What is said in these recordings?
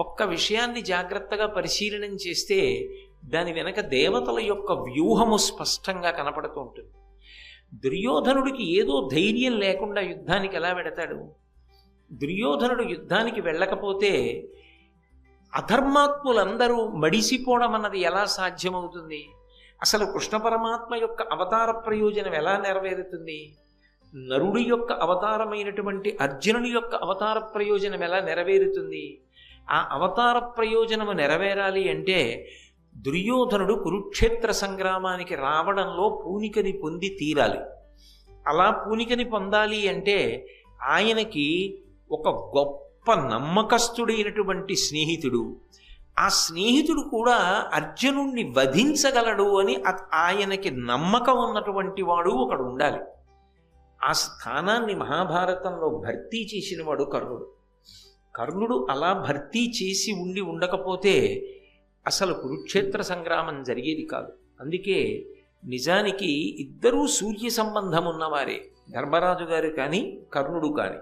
ఒక్క విషయాన్ని జాగ్రత్తగా పరిశీలనం చేస్తే దాని వెనక దేవతల యొక్క వ్యూహము స్పష్టంగా కనపడుతూ ఉంటుంది. దుర్యోధనుడికి ఏదో ధైర్యం లేకుండా యుద్ధానికి ఎలా వెడతాడు? దుర్యోధనుడు యుద్ధానికి వెళ్ళకపోతే అధర్మాత్ములందరూ మడిసిపోవడం అన్నది ఎలా సాధ్యమవుతుంది? అసలు కృష్ణ పరమాత్మ యొక్క అవతార ప్రయోజనం ఎలా నెరవేరుతుంది? నరుడి యొక్క అవతారమైనటువంటి అర్జునుని యొక్క అవతార ప్రయోజనం ఎలా నెరవేరుతుంది? ఆ అవతార ప్రయోజనము నెరవేరాలి అంటే దుర్యోధనుడు కురుక్షేత్ర సంగ్రామానికి రావడంలో పూనికని పొంది తీరాలి. అలా పూనికని పొందాలి అంటే ఆయనకి ఒక గొప్ప నమ్మకస్తుడైనటువంటి స్నేహితుడు. ఆ స్నేహితుడు కూడా అర్జునుణ్ణి వధించగలడు అని ఆయనకి నమ్మకం ఉన్నటువంటి వాడు ఒకడు ఉండాలి. ఆ స్థానాన్ని మహాభారతంలో భర్తీ చేసిన వాడు కర్ణుడు. కర్ణుడు అలా భర్తీ చేసి ఉండి ఉండకపోతే అసలు కురుక్షేత్ర సంగ్రామం జరిగేది కాదు. అందుకే నిజానికి ఇద్దరూ సూర్య సంబంధం ఉన్నవారే ధర్మరాజు గారు కానీ కర్ణుడు కానీ.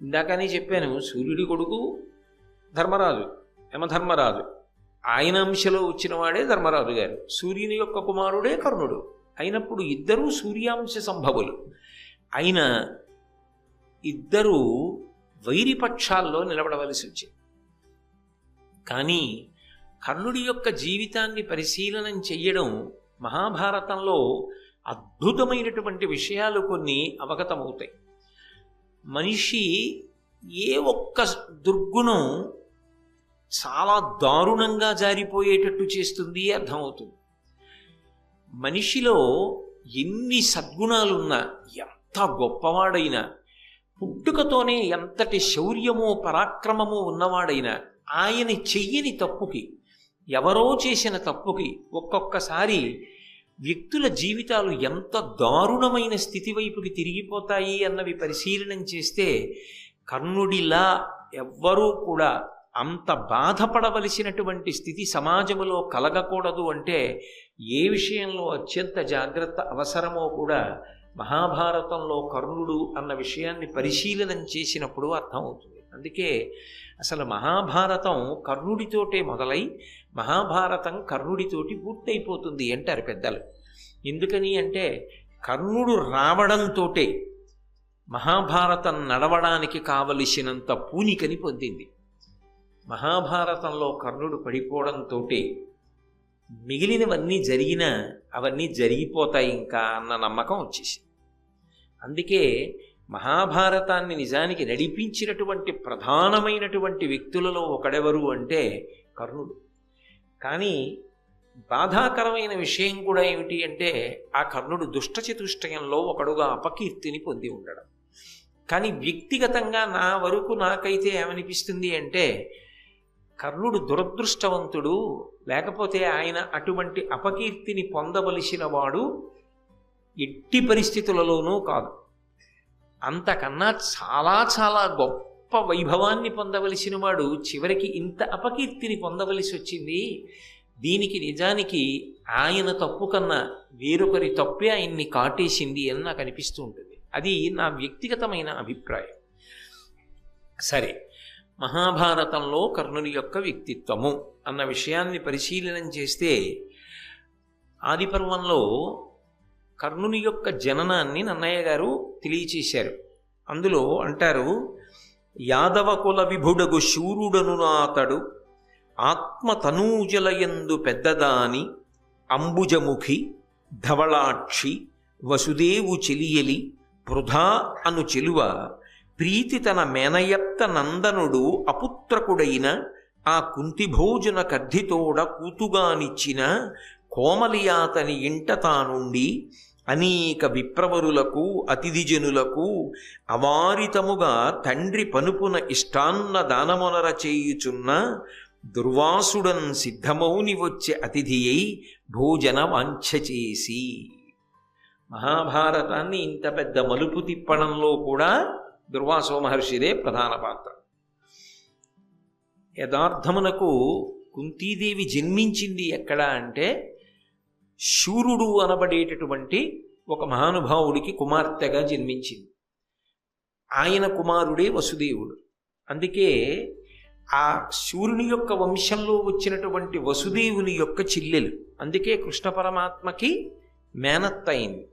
ఇందాకనే చెప్పాను సూర్యుడి కొడుకు ధర్మరాజు యమధర్మరాజు. ఆయన అంశలో వచ్చిన వాడే ధర్మరాజు గారు. సూర్యుని యొక్క కుమారుడే కర్ణుడు. అయినప్పుడు ఇద్దరూ సూర్యాంశ సంభవులు. అయిన ఇద్దరూ వైరిపక్షాల్లో నిలబడవలసి వచ్చింది. కానీ కర్ణుడి యొక్క జీవితాన్ని పరిశీలనం చెయ్యడం మహాభారతంలో అద్భుతమైనటువంటి విషయాలు కొన్ని అవగతమవుతాయి. మనిషి ఏ ఒక్క దుర్గుణం చాలా దారుణంగా జారిపోయేటట్టు చేస్తుంది అర్థమవుతుంది. మనిషిలో ఎన్ని సద్గుణాలున్నా ఎంత గొప్పవాడైనా పుట్టుకతోనే ఎంతటి శౌర్యమో పరాక్రమమో ఉన్నవాడైనా ఆయన చెయ్యని తప్పుకి ఎవరో చేసిన తప్పుకి ఒక్కొక్కసారి వ్యక్తుల జీవితాలు ఎంత దారుణమైన స్థితి వైపుకి తిరిగిపోతాయి అన్నవి పరిశీలనం చేస్తే కర్ణుడిలా ఎవ్వరూ కూడా అంత బాధపడవలసినటువంటి స్థితి సమాజంలో కలగకూడదు అంటే ఏ విషయంలో అత్యంత జాగ్రత్త అవసరమో కూడా మహాభారతంలో కర్ణుడు అన్న విషయాన్ని పరిశీలనం చేసినప్పుడు అర్థమవుతుంది. అందుకే అసలు మహాభారతం కర్ణుడితోటే మొదలై మహాభారతం కర్ణుడితోటి పూర్తయిపోతుంది అంటారు పెద్దలు. ఎందుకని అంటే కర్ణుడు రావడంతోటే మహాభారతం నడవడానికి కావలసినంత పూనికని పొందింది. మహాభారతంలో కర్ణుడు పడిపోవడంతో మిగిలినవన్నీ జరిగినా అవన్నీ జరిగిపోతాయి ఇంకా అన్న నమ్మకం వచ్చేసింది. అందుకే మహాభారతాన్ని నిజానికి నడిపించినటువంటి ప్రధానమైనటువంటి వ్యక్తులలో ఒకడెవరు అంటే కర్ణుడు. కానీ బాధాకరమైన విషయం కూడా ఏమిటి అంటే ఆ కర్ణుడు దుష్టచతుష్టయంలో ఒకడుగా అపకీర్తిని పొంది ఉండడం. కానీ వ్యక్తిగతంగా నా వరకు నాకైతే ఏమనిపిస్తుంది అంటే కర్ణుడు దురదృష్టవంతుడు లేకపోతే ఆయన అటువంటి అపకీర్తిని పొందవలసిన వాడు ఎట్టి పరిస్థితులలోనూ కాదు. అంతకన్నా చాలా చాలా గొప్ప వైభవాన్ని పొందవలసిన వాడు చివరికి ఇంత అపకీర్తిని పొందవలసి వచ్చింది. దీనికి నిజానికి ఆయన తప్పు కన్నా వేరొకరి తప్పే ఆయన్ని కాటేసింది అని నాకు అనిపిస్తూ ఉంటుంది. అది నా వ్యక్తిగతమైన అభిప్రాయం. సరే మహాభారతంలో కర్ణుని యొక్క వ్యక్తిత్వము అన్న విషయాన్ని పరిశీలనం చేస్తే ఆదిపర్వంలో కర్ణుని యొక్క జననాన్ని నన్నయ్య గారు తెలియచేశారు. అందులో అంటారు యాదవ కుల విభుడగు శూరుడను అతడు ఆత్మ తనూజలయందు పెద్దదాని అంబుజముఖి ధవళాక్షి వసుదేవు చెలియలి పృథా అను చెలువ ప్రీతి తన మేనయత్త నందనుడు అపుత్రకుడైన ఆ కుంతిభోజన కర్ధితోడ కూతుగానిచ్చిన కోమలియాతని ఇంట తానుండి అనేక విప్రవరులకు అతిథిజనులకు అవారితముగా తండ్రి పనుపున ఇష్టాన్న దానమునర చేయుచున్న దుర్వాసుడన్ సిద్ధమౌని వచ్చే అతిథి అయి భోజన వాంఛ చేసి. మహాభారతాన్ని ఇంత పెద్ద మలుపు తిప్పడంలో కూడా దుర్వాసో మహర్షిదే ప్రధాన పాత్ర. యథార్థమునకు కుంతీదేవి జన్మించింది ఎక్కడ అంటే శూరుడు అనబడేటటువంటి ఒక మహానుభావుడికి కుమార్తెగా జన్మించింది. ఆయన కుమారుడే వసుదేవుడు. అందుకే ఆ సూర్యుని యొక్క వంశంలో వచ్చినటువంటి వసుదేవుని యొక్క చెల్లెలు. అందుకే కృష్ణ పరమాత్మకి మేనత్త అయింది